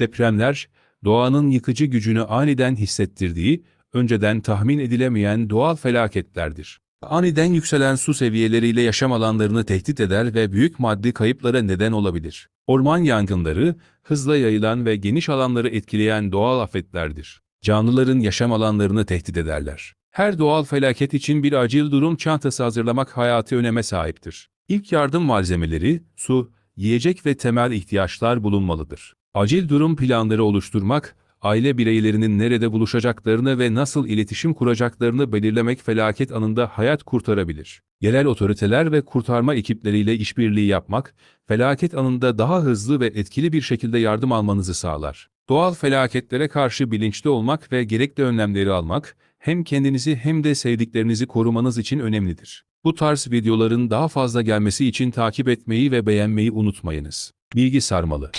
Depremler, doğanın yıkıcı gücünü aniden hissettirdiği, önceden tahmin edilemeyen doğal felaketlerdir. Aniden yükselen su seviyeleriyle yaşam alanlarını tehdit eder ve büyük maddi kayıplara neden olabilir. Orman yangınları, hızla yayılan ve geniş alanları etkileyen doğal afetlerdir. Canlıların yaşam alanlarını tehdit ederler. Her doğal felaket için bir acil durum çantası hazırlamak hayati öneme sahiptir. İlk yardım malzemeleri, su, yiyecek ve temel ihtiyaçlar bulunmalıdır. Acil durum planları oluşturmak, aile bireylerinin nerede buluşacaklarını ve nasıl iletişim kuracaklarını belirlemek felaket anında hayat kurtarabilir. Yerel otoriteler ve kurtarma ekipleriyle işbirliği yapmak, felaket anında daha hızlı ve etkili bir şekilde yardım almanızı sağlar. Doğal felaketlere karşı bilinçli olmak ve gerekli önlemleri almak, hem kendinizi hem de sevdiklerinizi korumanız için önemlidir. Bu tarz videoların daha fazla gelmesi için takip etmeyi ve beğenmeyi unutmayınız. Bilgi sarmalı.